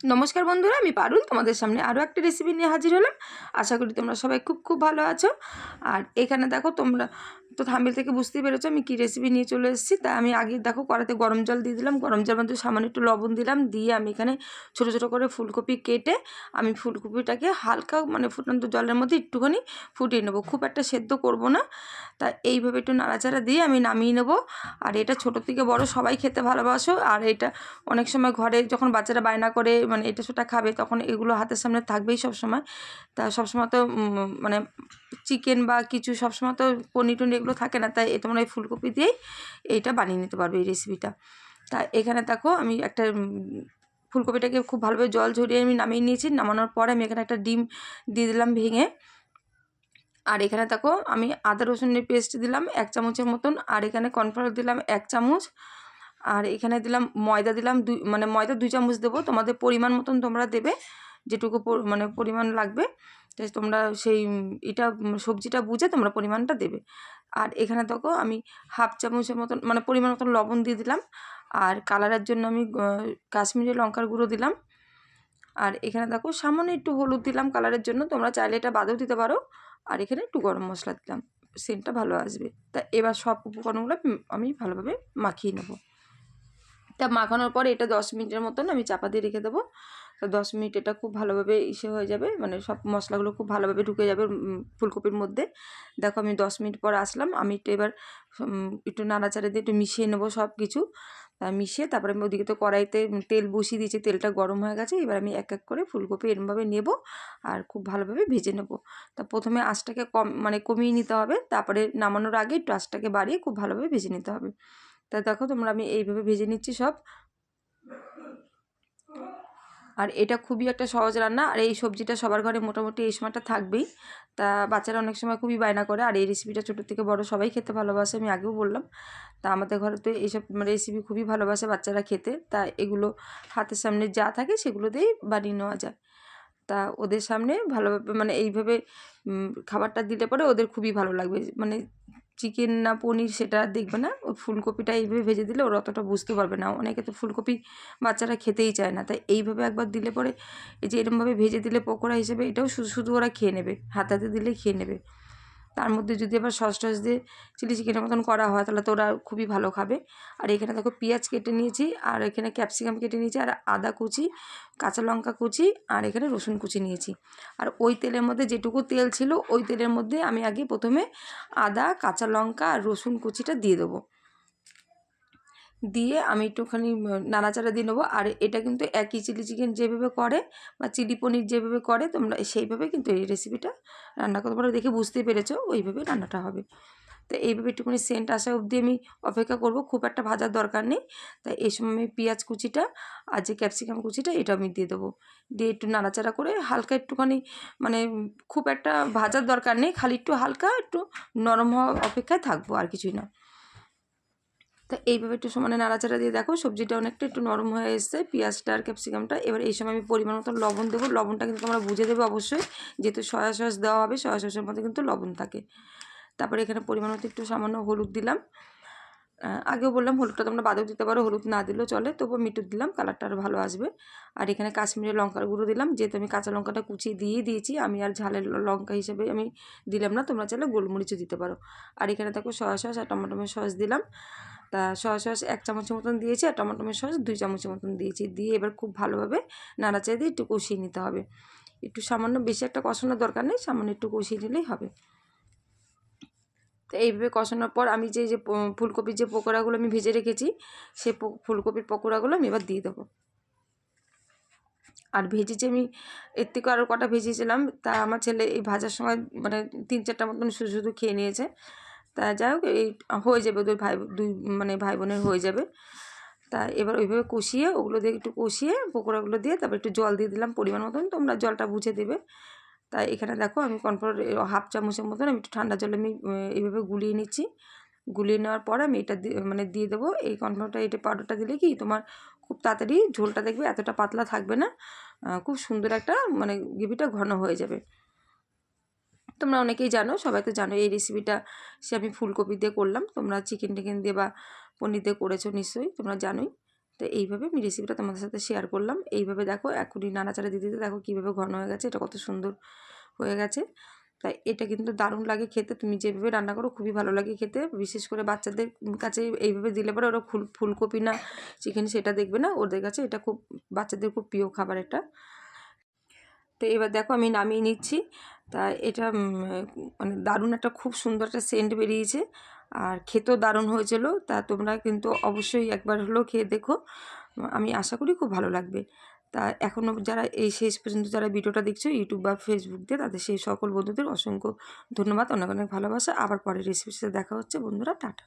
নমস্কার বন্ধুরা, আমি পারুল, তোমাদের সামনে আরও একটা রেসিপি নিয়ে হাজির হলাম। আশা করি তোমরা সবাই খুব খুব ভালো আছো। আর এখানে দেখো তোমরা তো থাম্বেল থেকে বুঝতেই পেরেছ আমি কী রেসিপি নিয়ে চলে এসেছি। তা আমি আগে দেখো কড়াতে গরম জল দিয়ে দিলাম। গরম জল মধ্যে সামান্য একটু লবণ দিলাম। দিয়ে আমি এখানে ছোটো ছোটো করে ফুলকপি কেটে আমি ফুলকপিটাকে হালকা মানে ফুটন্ত জলের মধ্যে একটুখানি ফুটিয়ে নেব। খুব একটা সেদ্ধ করব না। তা এইভাবে একটু নাড়াচাড়া দিয়ে আমি নামিয়ে নেব। আর এটা ছোটো থেকে বড় সবাই খেতে ভালোবাসো। আর এটা অনেক সময় ঘরে যখন বাচ্চারা বায়না করে মানে এটা সেটা খাবে, তখন এগুলো হাতের সামনে থাকবেই সব সময় তা সবসময় তো মানে চিকেন বা কিছু সবসময় তো পনির টনির এগুলো থাকে না, তাই তোমরা এই ফুলকপি দিয়েই এইটা বানিয়ে নিতে পারবে এই রেসিপিটা তা এখানে দেখো আমি একটা ফুলকপিটাকে খুব ভালোভাবে জল ঝরিয়ে আমি নামিয়ে নিয়েছি, নামানোর পরে আমি এখানে একটা ডিম দিয়ে দিলাম ভেঙে। আর এখানে দেখো আমি আদা রসুনের পেস্ট দিলাম এক চামচের মতন, আর এখানে কর্নফ্লাওয়ার দিলাম এক চামচ, আর এখানে দিলাম ময়দা দিলাম দুই মানে ময়দা দুই চামচ দেবো। তোমাদের পরিমাণ মতন তোমরা দেবে, যেটুকু মানে পরিমাণ লাগবে। তো তোমরা সেই এটা সবজিটা বুঝে তোমরা পরিমাণটা দেবে। আর এখানে দেখো আমি হাফ চামচের মতন মানে পরিমাণ মতন লবণ দিয়ে দিলাম। আর কালারের জন্য আমি কাশ্মীরি লঙ্কার গুঁড়ো দিলাম। আর এখানে দেখো সামান্য একটু হলুদ দিলাম কালারের জন্য। তোমরা চাইলে এটা বাদেও দিতে পারো। আর এখানে একটু গরম মশলা দিলাম। সেন্টটা ভালো আসবে। তা এবার সব উপকরণগুলো আমি ভালোভাবে মাখিয়ে নেব। তা মাখানোর পরে এটা দশ মিনিটের মতন আমি চাপা দিয়ে রেখে দেবো। দশ মিনিট এটা খুব ভালোভাবে ইসে হয়ে যাবে মানে সব মশলাগুলো খুব ভালোভাবে ঢুকে যাবে ফুলকপির মধ্যে। দেখো আমি দশ মিনিট পর আসলাম, আমি একটু এবার একটু নাড়াচাড়া দিয়ে একটু মিশিয়ে নেব সব কিছু তা মিশিয়ে তারপরে আমি ওদিকে তো কড়াইতে তেল বসিয়ে দিয়েছি, তেলটা গরম হয়ে গেছে, এবার আমি এক এক করে ফুলকপি এরমভাবে নেব আর খুব ভালোভাবে ভেজে নেব। তা প্রথমে আঁচটাকে কম মানে কমিয়ে নিতে হবে, তারপরে নামানোর আগে একটু আঁচটাকে বাড়িয়ে খুব ভালোভাবে ভেজে নিতে হবে। তা দেখো তোমরা আমি এইভাবে ভেজে নিচ্ছি সব আর এটা খুবই একটা সহজ রান্না। আর এই সবজিটা সবার ঘরে মোটামুটি এই সময়টা থাকবেই। তা বাচ্চারা অনেক সময় খুবই বায়না করে, আর এই রেসিপিটা ছোটো থেকে বড় সবাই খেতে ভালোবাসে, আমি আগেও বললাম। তা আমাদের ঘরে তো এইসব রেসিপি খুবই ভালোবাসে বাচ্চারা খেতে। তা এগুলো হাতের সামনে যা থাকে সেগুলো দিয়েই বানিয়ে নেওয়া যায়। তা ওদের সামনে ভালোভাবে মানে এইভাবে খাবারটা দিলে পরে ওদের খুবই ভালো লাগবে। মানে চিকেন না পনির সেটা দেখবে না। ওই ফুলকপিটা এইভাবে ভেজে দিলে ওরা অতটা বুঝতে পারবে না। অনেকে তো ফুলকপি বাচ্চারা খেতেই চায় না। তাই এইভাবে একবার দিলে পরে এই যে এরমভাবে ভেজে দিলে পকোড়া হিসেবে এটাও শুধু শুধু ওরা খেয়ে নেবে। হাতাতে হাতে দিলে খেয়ে নেবে। তার মধ্যে যদি আবার সস টস দিয়ে চিলি চিকেনের মতন করা হয়, তাহলে তো ওরা খুবই ভালো খাবে। আর এখানে দেখো পেঁয়াজ কেটে নিয়েছি, আর এখানে ক্যাপসিকাম কেটে নিয়েছি, আর আদা কুচি, কাঁচা লঙ্কা কুচি, আর এখানে রসুন কুচি নিয়েছি। আর ওই তেলের মধ্যে যেটুকু তেল ছিল, ওই তেলের মধ্যে আমি আগে প্রথমে আদা, কাঁচা লঙ্কা, আর রসুন কুচিটা দিয়ে দেবো। দিয়ে আমি একটুখানি নাড়াচাড়া দিয়ে নেব। আর এটা কিন্তু একই চিলি চিকেন যেভাবে করে বা চিলি পনির যেভাবে করে, তোমরা সেইভাবে কিন্তু এই রেসিপিটা রান্না করতে পারো। দেখে বুঝতেই পেরেছ ওইভাবে রান্নাটা হবে। তো এইভাবে একটুখানি সেন্ট আসা অবধি আমি অপেক্ষা করব। খুব একটা ভাজার দরকার নেই। তাই এই সময় আমি পেঁয়াজ কুচিটা আর যে ক্যাপসিকাম কুচিটা, এটা আমি দিয়ে দেবো। দিয়ে একটু নাড়াচাড়া করে হালকা একটুখানি মানে খুব একটা ভাজার দরকার নেই। খালি একটু হালকা, একটু নরম হওয়া অপেক্ষায় থাকব, আর কিছুই না। তা এইভাবে একটু সমানে নাড়াচাড়া দিয়ে দেখো, সবজিটা অনেকটা একটু নরম হয়ে এসছে, পেঁয়াজটা আর ক্যাপসিকামটা। এবার এই সময় আমি পরিমাণ মতো লবণ দেবো, লবণটা কিন্তু তোমরা বুঝে দেবে অবশ্যই, যেহেতু সয়া সস দেওয়া হবে, সয়া সসের মধ্যে কিন্তু লবণ থাকে। তারপরে এখানে পরিমাণ মতো একটু সামান্য হলুদ দিলাম। আগেও বললাম হলুদটা তোমরা বাদেও দিতে পারো, হলুদ না দিলেও চলে, তবুও মিটু দিলাম, কালারটা আরও ভালো আসবে। আর এখানে কাশ্মীরি লঙ্কার গুঁড়ো দিলাম, যেহেতু আমি কাঁচা লঙ্কাটা কুচিয়ে দিয়ে দিয়েছি, আমি আর ঝালের লঙ্কা হিসেবে আমি দিলাম না, তোমরা চাইলে গোলমরিচও দিতে পারো। আর এখানে দেখো সয়া সস আর টমেটোমের সস দিলাম। তা সয়া সস এক চামচের মতন দিয়েছি আর টমেটোমের সস দুই চামচের মতন দিয়েছি। দিয়ে এবার খুব ভালোভাবে নাড়াচাড়া দিয়ে একটু কষিয়ে নিতে হবে। একটু সামান্য বেশি একটা কষানোর দরকার নেই, সামান্য একটু কষিয়ে নিলেই হবে। তো এইভাবে কষানোর পর আমি যে যে ফুলকপির যে পকোড়াগুলো আমি ভেজে রেখেছি প- ফুলকপির পকোড়াগুলো আমি এবার দিয়ে দেবো। আর ভেজেছি আমি, এর থেকে আরও কটা ভেজেছিলাম, তা আমার ছেলে এই ভাজার সময় মানে তিন চারটা মতন শুধু শুধু খেয়ে নিয়েছে। তা যাই হোক, এই হয়ে যাবে ওদের ভাই, দুই মানে ভাই বোনের হয়ে যাবে। তা এবার ওইভাবে কষিয়ে ওগুলো দিয়ে একটু কষিয়ে পকোড়াগুলো দিয়ে তারপর একটু জল দিয়ে দিলাম পরিমাণ মতন, তোমরা জলটা বুঝে দেবে। তাই এখানে দেখো আমি কনফার হাফ চামচের মতন আমি একটু ঠান্ডা জলে আমি এইভাবে গুলিয়ে নিচ্ছি। গুলিয়ে নেওয়ার পর আমি এটা মানে দিয়ে দেবো। এই কনফার্মটা এটা পাউডারটা দিলে কি তোমার খুব তাড়াতাড়ি ঝোলটা দেখবে এতটা পাতলা থাকবে না খুব সুন্দর একটা মানে গ্রেভিটা ঘন হয়ে যাবে। তোমরা অনেকেই জানো, সবাই তো জানো এই রেসিপিটা সে আমি ফুলকপি দিয়ে করলাম। তোমরা চিকেন টিকেন দিয়ে বা পনির দিয়ে করেছ নিশ্চয়ই, তোমরা জানোই। তো এইভাবে আমি রেসিপিটা তোমাদের সাথে শেয়ার করলাম। এইভাবে দেখো, এখনই নাড়াচাড়া দিতে দিতে দেখো কীভাবে ঘন হয়ে গেছে, এটা কত সুন্দর হয়ে গেছে। তাই এটা কিন্তু দারুণ লাগে খেতে, তুমি যেভাবে রান্না করো খুবই ভালো লাগে খেতে। বিশেষ করে বাচ্চাদের কাছে এইভাবে দিলে পরে ওরা ফুল, ফুলকপি না চিকেন সেটা দেখবে না, ওদের কাছে এটা খুব, বাচ্চাদের খুব প্রিয় খাবার এটা। তো এবার দেখো আমি নামিয়ে নিচ্ছি। তা এটা মানে দারুণ একটা খুব সুন্দর একটা সেন্ট বেরিয়েছে। আর খেতেও দারুণ হয়েছিল। তা তোমরা কিন্তু অবশ্যই একবার হলেও খেয়ে দেখো। আমি আশা করি খুব ভালো লাগবে। তা এখনও যারা এই শেষ পর্যন্ত যারা ভিডিওটা দেখছ ইউটিউব বা ফেসবুক দিয়ে, তাদের সেই সকল বন্ধুদের অসংখ্য ধন্যবাদ, অনেক অনেক ভালোবাসা। আবার পরের রেসিপির সাথে দেখা হচ্ছে। বন্ধুরা, টাটা।